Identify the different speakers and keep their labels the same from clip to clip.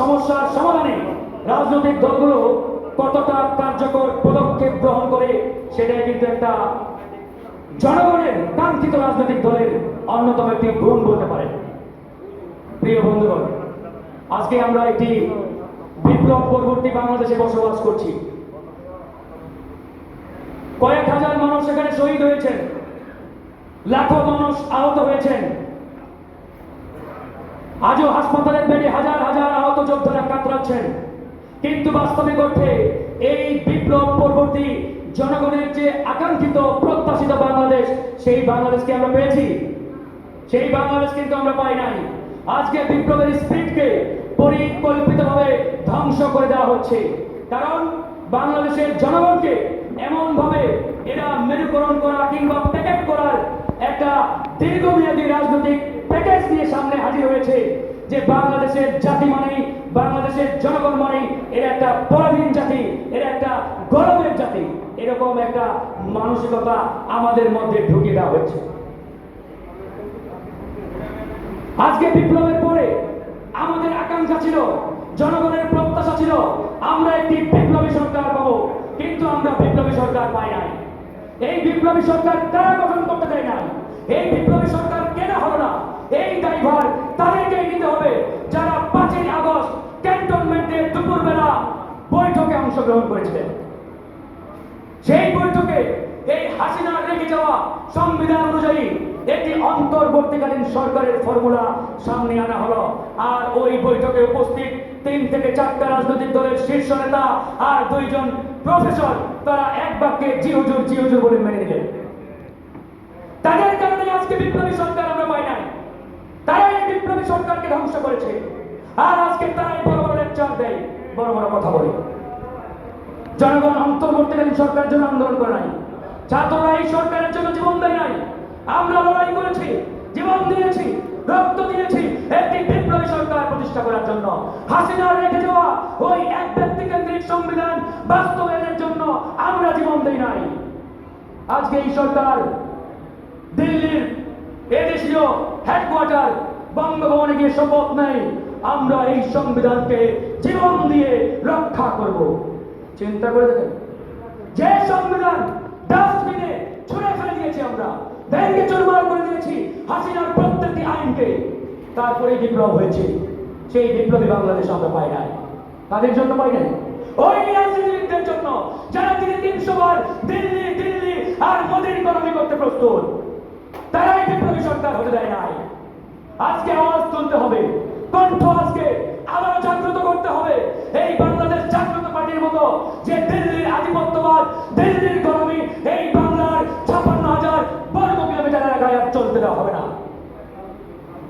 Speaker 1: সমস্যার সমাধানে রাজনৈতিক দলগুলো কতটা কার্যকর পদক্ষেপ গ্রহণ করে, সেটাই কিন্তু একটা জনগণের কাঙ্ক্ষিত রাজনৈতিক দলের অন্যতম একটি গুণ বলতে পারে। প্রিয় বন্ধুগণ, আজকে আমরা একটি বিপ্লব পরবর্তী বাংলাদেশে বসবাস করছি। কয়েক হাজার মানুষ এখানে শহীদ হয়েছেন, লাখো মানুষ আহত হয়েছেন। আজও হাসপাতালের বেডে হাজার হাজার আহত যোদ্ধারা কাতরাচ্ছেন। কিন্তু বাস্তবিক অর্থে এই বিপ্লব পরবর্তী জনগণের যে আকাঙ্ক্ষিত, প্রত্যাশিত বাংলাদেশ, সেই বাংলাদেশকে আমরা পেয়েছি। সেই বাংলাদেশ কিন্তু আমরা পাই নাই। আজকে বিপ্লবের স্পিরিটকে পরিকল্পিতভাবে ধ্বংস করে দেওয়া হচ্ছে। কারণ বাংলাদেশের জনগণকে এমন ভাবে এরা মেরুকরণ করা কিংবা প্যাকেট করার একটা দীর্ঘমেয়াদী রাজনৈতিক প্যাকেজ নিয়ে সামনে হাজির হয়েছে যে বাংলাদেশের জাতি মানেই, বাংলাদেশের জনগণ মানেই, এরা একটা পরাধীন জাতি, এরা একটা গরমের জাতি। এরকম একটা মানসিকতা আমাদের মধ্যে ঢুকিয়ে দেওয়া হচ্ছে আজকে বিপ্লবের পরে আমাদের আকাঙ্ক্ষা ছিল, জনগণের প্রত্যাশা ছিল, আমরা একটি বিপ্লবী সরকার পাবো, কিন্তু আমরা বিপ্লবী সরকার পাই নাই। এই বিপ্লবী সরকার কারা গঠন করতে চায় না এই বিপ্লবী সরকার কেন এই দায়ভার তাদেরকেই নিতে হবে। যারা পাঁচই আগস্ট ক্যান্টনমেন্টে দুপুরবেলা বৈঠকে অংশগ্রহণ করেছিলেন। সেই বৈঠকে এই হাসিনার রেখে যাওয়া সংবিধান অনুযায়ী একটি অন্তর্বর্তীকালীন সরকারের ফর্মুলা সামনে আনা হলো। আর ওই বৈঠকে উপস্থিত তিন থেকে চারটা রাজনৈতিক দলের শীর্ষ নেতা আর দুইজন প্রফেসর, তারা এক বাক্যে জি হুজুর জি হুজুর বলে মেনে নিলেন। তাদের কারণে আজকে বিপ্লবী সরকার আমরা পাই নাই তারা বিপ্লবী সরকারকে ধ্বংস করেছে। আর আজকে তারাই বড় বড় লেকচার দেয়, বড় বড় কথা বলে। জনগণ অন্তর্বর্তীকালীন সরকারের জন্য আন্দোলন করে নাই। ছাত্ররা এই সরকারের জন্য জীবন দেয় নাই। আমরা লড়াই করেছি, জীবন দিয়েছি, রক্ত দিয়েছি, একটি বিপ্লবী সরকার প্রতিষ্ঠা করার জন্য। হাসিনা রেখে যাওয়া ওই এক ব্যক্তি কেন্দ্রিক সংবিধান বাস্তবায়নের জন্য আমরা জীবন দেই নাই। আজকে এই সরকার দিল্লির এদেশীয় হেডকোয়ার্টার বঙ্গভবনে গিয়ে শপথ নেই। আমরা এই সংবিধানকে জীবন দিয়ে রক্ষা করব। চিন্তা করে দেখেন। যে সংবিধান ডাস্টবিনে ছুঁড়ে ফেলে দিয়েছি আমরা ভেঙে চুরমার করে দিয়েছি হাসিনার প্রত্যেকটি আইনকে। তারপরে বিপ্লব হয়েছে। সেই বিপ্লবী বাংলাদেশ আমরা পাই নাই। তাদের জন্য পাই নাই। ওই রাজনীতিবিদদের জন্য যারা তিনি তিনশো বার দিল্লি দিল্লি আর মোদীর করতে প্রস্তুত তারাই বিপ্লবী সরকার হতে দেয় নাই। আজকে আওয়াজ তুলতে হবে। কণ্ঠ আজকে আবারও জাগ্রত করতে হবে। এই বাংলাদেশ জাগ্রত পার্টির মতো যে দিল্লির আধিপত্যবাদ, দিল্লির ইকোনমি এই বাংলার ছাপান্ন হাজার বর্গ কিলোমিটার এলাকায় আর চলতে দেওয়া হবে না।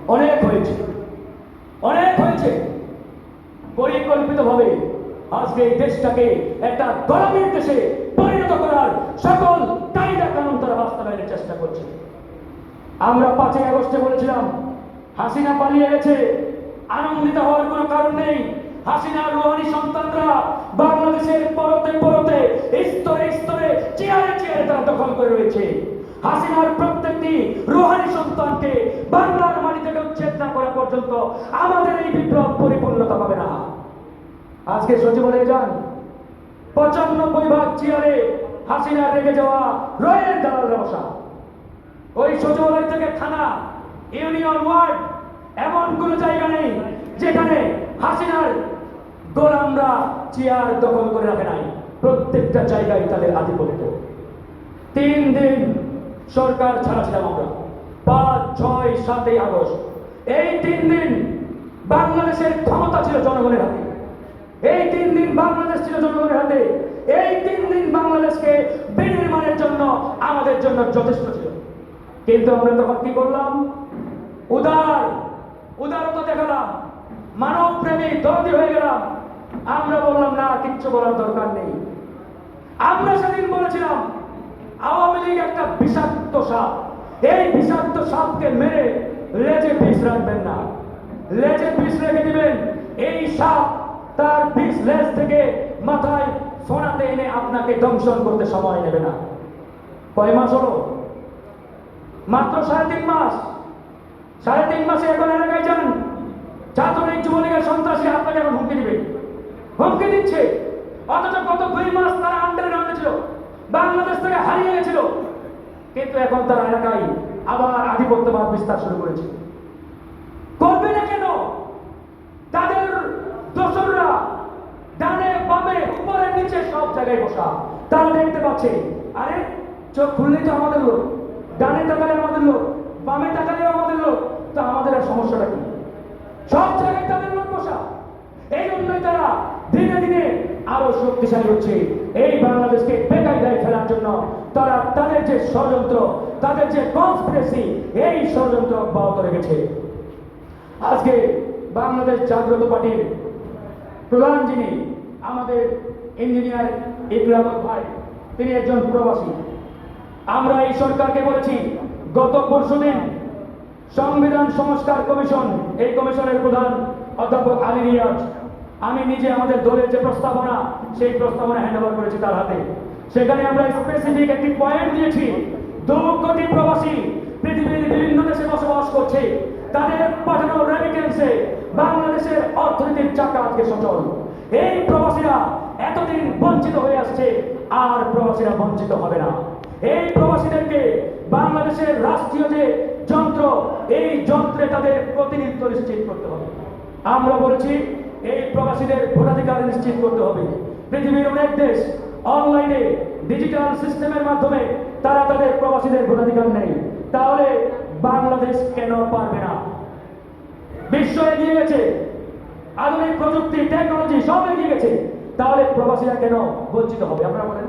Speaker 1: অনেক হয়েছে। অনেক হয়েছে। পরিকল্পিতভাবে আজকে এই দেশটাকে একটা গরমের দেশে পরিণত করার সকল কায়দা কানুন তারা বাস্তবায়নের চেষ্টা করছে। আমরা পাঁচই আগস্টে বলেছিলাম হাসিনা পালিয়ে গেছে। আনন্দিত হওয়ার কোনো কারণ নেই। হাসিনা রুহানি সন্তানরা বাংলাদেশের পরতে পরতে স্তরে স্তরে চেয়ারে চেয়ারে তারা দখল করে রয়েছে। হাসিনার প্রত্যেকটি রুহানি সন্তানকে বাংলার মাটি থেকে উচ্ছেদ না করা পর্যন্ত আমাদের এই বিপ্লব পরিপূর্ণতা পাবে না। আজকে সচিবালয়ে যান। পঁচানব্বই ভাগ চেয়ারে হাসিনা রেখে যাওয়া রয়ের দালালরা বসা। ওই সচিবালয় থেকে থানা ইউনিয়ন ওয়ার্ড এমন কোন জায়গা নেই যেখানে হাসিনার গোলামরা চেয়ার দখল করে রাখে নাই। প্রত্যেকটা জায়গায় তাদের আধিপত্য। তিন দিন সরকার ছাড়া ছিলাম আমরা। পাঁচ, ছয়, সাতই আগস্ট। এই তিন দিন বাংলাদেশের ক্ষমতা ছিল জনগণের হাতে। এই তিন দিন বাংলাদেশ ছিল জনগণের হাতে। এই তিন দিন বাংলাদেশকে বিনির্মাণের জন্য আমাদের জন্য যথেষ্ট ছিল। কিন্তু আমরা তখন কি করলাম? উদার, উদারতা দেখালাম মানব প্রেমী দর্দি হয়ে গেলাম। আমরা বললাম, না, কিচ্ছু বলার দরকার নেই। আমরা সেদিন বলেছিলাম, আওয়ামী লীগ একটা বিষাক্ত সাপ। এই বিষাক্ত সাপকে মেরে লেজে বিষ রাখবেন না। লেজে বিষ রেখে দিবেন। এই সাপ তার বিষ লেজ থেকে মাথায় ফোনাতে এনে আপনাকে দংশন করতে সময় নেবে না। কয় মাস হলো? মাত্র সাড়ে তিন মাস। সাড়ে তিন মাসে এখন এলাকায় যান ছাত্রলীগ যুবলীগের সন্ত্রাসী আপনাকে এখন হুমকি দিবে। হুমকি দিচ্ছে। অথচ গত দুই মাস তারা আন্ডারগ্রাউন্ডে ছিল। বাংলাদেশ থেকে হারিয়ে গেছিল। কিন্তু এখন তারা এলাকায় আবার আধিপত্যবাদ বিস্তার শুরু করেছে। করবে না কেন? তাদের দোসররা ডানে বামে উপরে নিচে সব জায়গায় বসা। তারা দেখতে পাচ্ছে, আরে চোখ খুললেই তো আমাদের লোক। ডানে তাকালে আমাদের লোক। বামে তাকালে আমাদের লোক, তা আমাদের আর সমস্যাটা কি? সব জায়গায় তাদের লোক বসা। এই জন্যই তারা দিনে দিনে আরও শক্তিশালী হচ্ছে। এই বাংলাদেশকে বেকায়দায় ফেলার জন্য তারা তাদের যে ষড়যন্ত্র, তাদের যে কনস্পিরেসি এই ষড়যন্ত্র অব্যাহত রেখেছে। আজকে বাংলাদেশ জাগ্রত পার্টির প্রধান যিনি, আমাদের ইঞ্জিনিয়ার ইকরামত ভাই, তিনি একজন প্রবাসী। আমরা এই সরকারকে বলেছি গত পরশুদিন সংবিধান সংস্কার কমিশন, এই কমিশনের প্রধান অধ্যাপক আলী রিয়াজ আমি নিজে আমাদের দলের যে প্রস্তাবনা, সেই প্রস্তাবনা হ্যান্ড ওভার করেছি তার হাতে। সেখানে আমরা স্পেসিফিক একটি পয়েন্ট দিয়েছি, দু কোটি প্রবাসী পৃথিবীর বিভিন্ন দেশে বসবাস করছে, তাদের পাঠানো রেমিটেন্সে বাংলাদেশের অর্থনীতির চাকা আজকে সচল। এই প্রবাসীরা এতদিন বঞ্চিত হয়ে আসছে, আর প্রবাসীরা বঞ্চিত হবে না। এই প্রবাসীদেরকে বাংলাদেশের রাষ্ট্রীয় যে যন্ত্র, এই যন্ত্রে তাদের প্রতিনিধিত্ব নিশ্চিত করতে হবে। আমরা বলছি, এই প্রবাসীদের ভোটাধিকার নিশ্চিত করতে হবে। পৃথিবীর অনেক দেশ অনলাইনে ডিজিটাল সিস্টেমের মাধ্যমে তারা তাদের প্রবাসীদের ভোটাধিকার নেই তাহলে বাংলাদেশ কেন পারবে না? বিশ্ব এগিয়ে গেছে। আধুনিক প্রযুক্তি টেকনোলজি সব এগিয়ে গেছে। তাহলে প্রবাসীরা কেন বঞ্চিত হবে? আপনারা বলেন।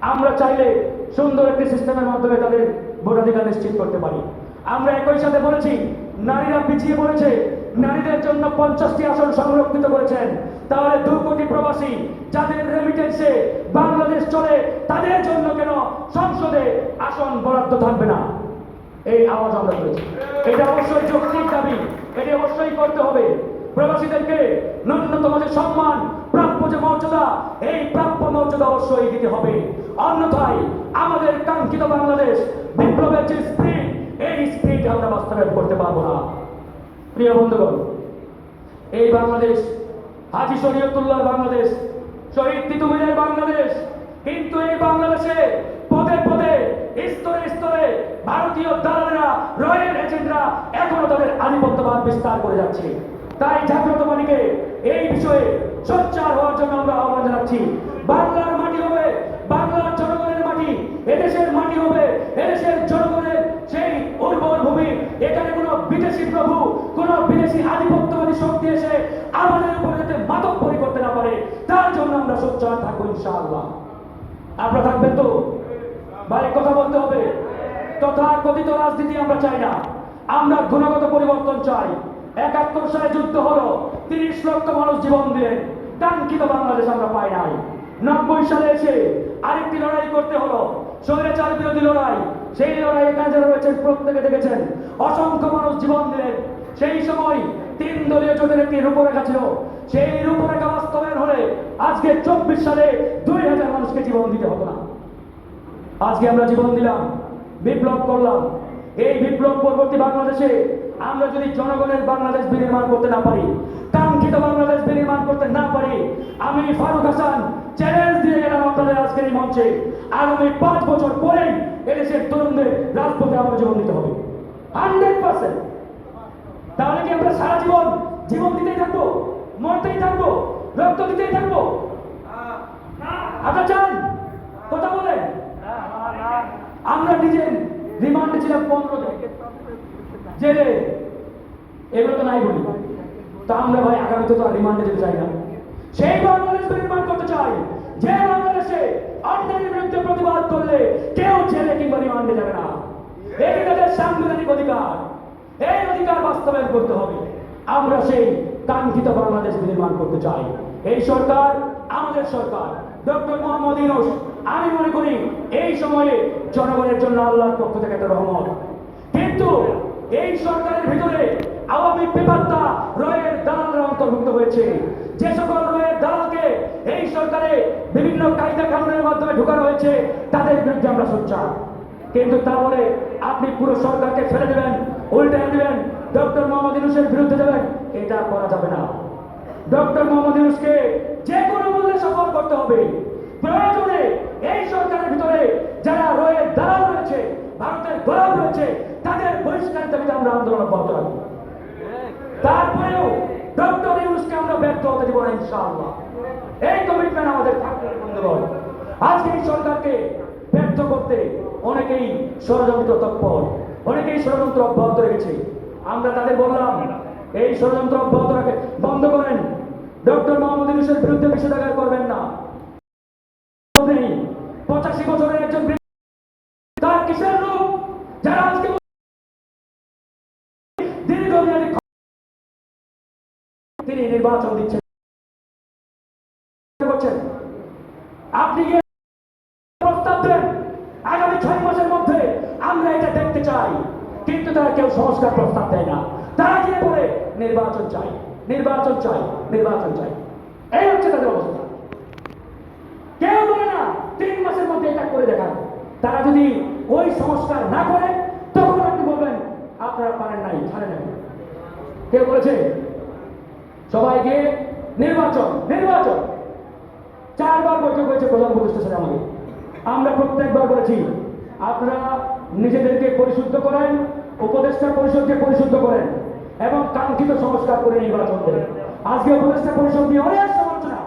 Speaker 1: আমরা চাইলে সুন্দর একটি সিস্টেমের মাধ্যমে তাদের ভোটাধিকার নিশ্চিত করতে পারি। আমরা একই সাথে বলেছি, নারীরা পিছিয়ে পড়েছে, নারীদের জন্য পঞ্চাশটি আসন সংরক্ষিত করেছেন। তাহলে দু কোটি প্রবাসী যাদের রেমিটেন্সে বাংলাদেশ চলে, তাদের জন্য কেন সংসদে আসন বরাদ্দ থাকবে না? এই আওয়াজ আমরা করেছি এটা অবশ্যই যৌক্তিক দাবি, এটি অবশ্যই করতে হবে। প্রবাসীদেরকে ন্যূনতম যে সম্মান, প্রাপ্য যে মর্যাদা, এই প্রাপ্য মর্যাদা অবশ্যই দিতে হবে। অন্যথায় আমাদের কাঙ্ক্ষিত বাংলাদেশ বিপ্লবের যে স্পিড, এই স্পিড আমরা বাস্তবায়ন করতে পারব না। প্রিয় বন্ধুগণ, এই বাংলাদেশ, হাজি শরীয়তুল্লাহ বাংলাদেশ, শহীদ তিতুমিরের বাংলাদেশ, কিন্তু এই বাংলাদেশে পদে পদে, স্তরে স্তরে ভারতীয় দালালেরা রয়্যাল এজেন্টরা এখনও তাদের আধিপত্যবাদ বিস্তার করে যাচ্ছে। তাই জাগ্রত বাণীকে এই বিষয়ে সোচ্চার হওয়ার জন্য আমরা আহ্বান জানাচ্ছি। বাংলার মাটি হবে বাংলার জনগণের মাটি এদেশের মাটি হবে এদেশের জনগণের সেই উর্বর ভূমি এখানে কোনো বিদেশি প্রভু কোনো বিদেশি আধিপত্যবাদী শক্তি এসে আমাদের উপরে যাতে মাতব্বরি করতে না পারে তার জন্য আমরা সোচ্চার থাকব ইনশাআল্লাহ। আপনারা থাকবেন তো? ভাই কথা বলতে হবে। তথা কথিত রাজনীতি আমরা চাই না। আমরা গুণগত পরিবর্তন চাই। একাত্তর সালে যুদ্ধ হলো, তিরিশ লক্ষ মানুষ জীবন দিলেন। কাঙ্ক্ষিত বাংলাদেশ আমরা পাই নাই। নব্বই সালে এসে আরেকটি লড়াই করতে হলো স্বৈরাচার বিরোধী লড়াই। সেই লড়াই এখানে যারা রয়েছেন প্রত্যেকে দেখেছেন। অসংখ্য মানুষ জীবন দিলেন। সেই সময় তিন দলীয় জোটের একটি রূপরেখা ছিল। সেই রূপরেখা বাস্তবায়ন হলে আজকে চব্বিশ সালে দুই হাজার মানুষকে জীবন দিতে হতো না। আজকে আমরা জীবন দিলাম, বিপ্লব করলাম। এই বিপ্লব পরবর্তী বাংলাদেশে আমরা যদি জনগণের বাংলাদেশ বিনির্মাণ করতে না পারি, কাঙ্ক্ষিত বাংলাদেশ বিনির্মাণ করতে না পারি, আমি ফারুক হাসান চ্যালেঞ্জ দিয়ে গেলাম আপনাদের আজকের এই মঞ্চে। আগামী পাঁচ বছর পরেই এদেশের তরুণদের রাজপথে আমরা জীবন দিতে হবে। Hundred percent. তাহলে কি আমরা সারা জীবন জীবন দিতেই থাকব? মরতেই থাকব? আপনারা চান কথা বলেন আমরা নিজে রিমান্ডে ছিলাম পনেরো জন। জেলে। এগুলো তো নাই বলি। তা আমরা ভাই আগামীতে তো রিমান্ডে যেতে চাই না। সেই বাংলাদেশ নির্মাণ করতে চাই যে বাংলাদেশে অন্যায়ের বিরুদ্ধে প্রতিবাদ করলে কেউ জেলে কিংবা রিমান্ডে যাবে না। এটি তাদের সাংবিধানিক অধিকার, এই অধিকার বাস্তবায়ন করতে হবে। আমরা সেই কাঙ্ক্ষিত বাংলাদেশ নির্মাণ করতে চাই। এই সরকার আমাদের সরকার, ডক্টর মোহাম্মদ ইউনুস, আমি মনে করি এই সময়ে জনগণের জন্য আল্লাহর পক্ষ থেকে একটা রহমত। কিন্তু এই সরকারের ভিতরে আওয়ামী পেপারটা রয়ের দালালরা অন্তর্ভুক্ত হয়েছে। যে সকল রয়ের দালালকে এই সরকারে বিভিন্ন কায়দা কানুনের মাধ্যমে ঢুকানো হয়েছে, তাদের বিরুদ্ধে আমরা সোচ্চার। কিন্তু তা আপনি পুরো সরকারকে ফেলে দেবেন, উল্টে দেবেন, ডক্টর মোহাম্মদ ইউনুসের বিরুদ্ধে দেবেন, এটা করা যাবে না। ডক্টর মোহাম্মদ ইউনুসকে যে কোনো করতে হবে। প্রয়োজনে এই সরকারের ভিতরে যারা রয়ে দালাল রয়েছে, ভারতের গোলাম রয়েছে, তাদের বহিষ্কারের দাবিতে আমরা আন্দোলন অব্যাহত রাখব। তারপরেও ডক্টর ইউনুসকে আমরা ব্যর্থ হতে দিব না, ইনশাআল্লাহ। এই কমিটমেন্ট আমাদের থাকবে বন্ধুগণ। আজকে এই সরকারকে ব্যর্থ করতে অনেকেই ষড়যন্ত্র তৎপর, অনেকেই ষড়যন্ত্র অব্যাহত রেখেছে। আমরা তাদের বললাম, এই ষড়যন্ত্র অব্যাহত রাখে বন্ধ করেন। ডক্টর মোহাম্মদ ইউনুসের বিরুদ্ধে নিষেধাজ্ঞা করবেন না। পঁচাশি বছরের একজন তার কিসের রূপ? যারা আজকে তিনি নির্বাচন দিচ্ছেন। আপনি প্রস্তাব দেন। আগামী ছয় মাসের মধ্যে আমরা এটা দেখতে চাই। কিন্তু তারা কেউ সংস্কার প্রস্তাব দেয় না। তারা গিয়ে বলে, নির্বাচন চাই। নির্বাচন চাই নির্বাচন চাই। এই হচ্ছে তাদের অবস্থা। কেউ বলে না, তিন মাসের মধ্যে এটা করে দেখান। তারা যদি ওই সংস্কার না করে, তখন আপনি বলবেন, আপনারা পারেন নাই ছাড়েন নাই। কেউ বলেছে? সবাইকে নির্বাচন নির্বাচন। চারবার বৈঠক হয়েছে প্রধান সাথে আমাদের আমরা প্রত্যেকবার বলেছি, আপনারা নিজেদেরকে পরিশুদ্ধ করেন, উপদেষ্টা পরিষদকে পরিশুদ্ধ করেন। কাঙ্ক্ষিত সংস্কার করে নির্বাচন দেন আজকে উপদেষ্টা পরিষদ নিয়ে অনেক সমালোচনা।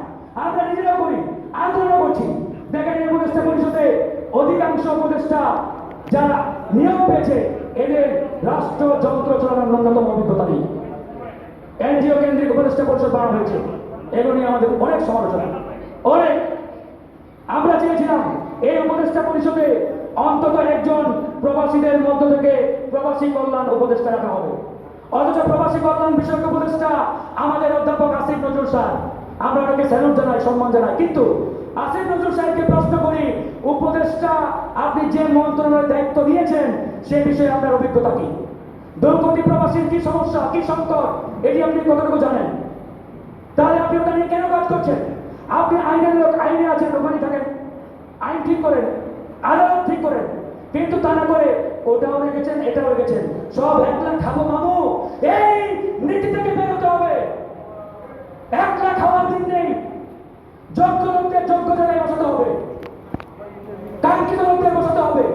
Speaker 1: আমরা নিজেরাও করি আন্দোলন করছি। দেখেন এই উপদেষ্টা পরিষদে অধিকাংশ উপদেষ্টা যারা নিয়োগ পেয়েছে, এদের রাষ্ট্র যন্ত্র চালানোর ন্যূনতম অভিজ্ঞতা নেই। এনজিও কেন্দ্রিক উপদেষ্টা পরিষদ বানানো হয়েছে। এগুলো নিয়ে আমাদের অনেক সমালোচনা। অনেক। আমরা চেয়েছিলাম এই উপদেষ্টা পরিষদে অন্তত একজন প্রবাসীদের মধ্য থেকে প্রবাসী কল্যাণ উপদেষ্টা রাখা হবে। অথচ প্রবাসী কল্যাণ বিষয়ক উপদেষ্টা আমাদের অধ্যাপক আসিফ নজরুল স্যার। আমরা ওনাকে স্যালুট জানাই, সম্মান জানাই। কিন্তু আসিফ নজরুল সাহেবকে প্রশ্ন করি, উপদেষ্টা, আপনি যে মন্ত্রণালয়ের দায়িত্ব নিয়েছেন, সে বিষয়ে আপনার অভিজ্ঞতা কি? দুর্গতি প্রবাসীর কি সমস্যা, কি সংকট? এটি আপনি কতটুকু জানেন? তাহলে আপনি ওটা নিয়ে কেন কাজ করছেন? আপনি আইনের লোক, আইনে আছেন ওখানে থাকেন। আইন ঠিক করেন, আদালত ঠিক করেন। কিন্তু তা না করে ওটাও রেখেছেন এটাও রেখেছেন সব একলা খাব মামু। এই নীতি থেকে বেরোতে হবে। একলা খাওয়ার দিন নেই। যোগ্য লোককে যোগ্য জায়গায় বসাতে হবে। কাঙ্ক্ষিত লোককে বসাতে হবে।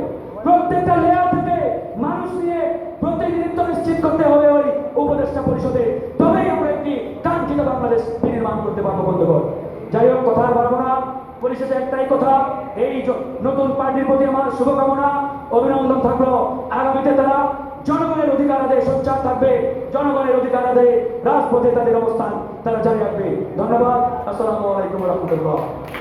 Speaker 1: প্রত্যেকটা লেয়ার থেকে মানুষ নিয়ে প্রতিনিধিত্ব নিশ্চিত করতে হবে ওই উপদেষ্টা পরিষদে তবেই আমরা একটি কাঙ্ক্ষিত বাংলাদেশ বিনির্মাণ করতে পারব বন্ধুগণ যাই হোক কথা আর বাড়বো না পরিশেষে একটাই কথা, এই নতুন পার্টির প্রতি আমার শুভকামনা, অভিনন্দন থাকল। আগামীতে তারা জনগণের অধিকার আদায় সোচ্চার থাকবে, জনগণের অধিকার আদায় রাজপথে তাদের অবস্থান তারা জারি রাখবে। ধন্যবাদ, আসসালামু আলাইকুম রহমতুল্লাহ।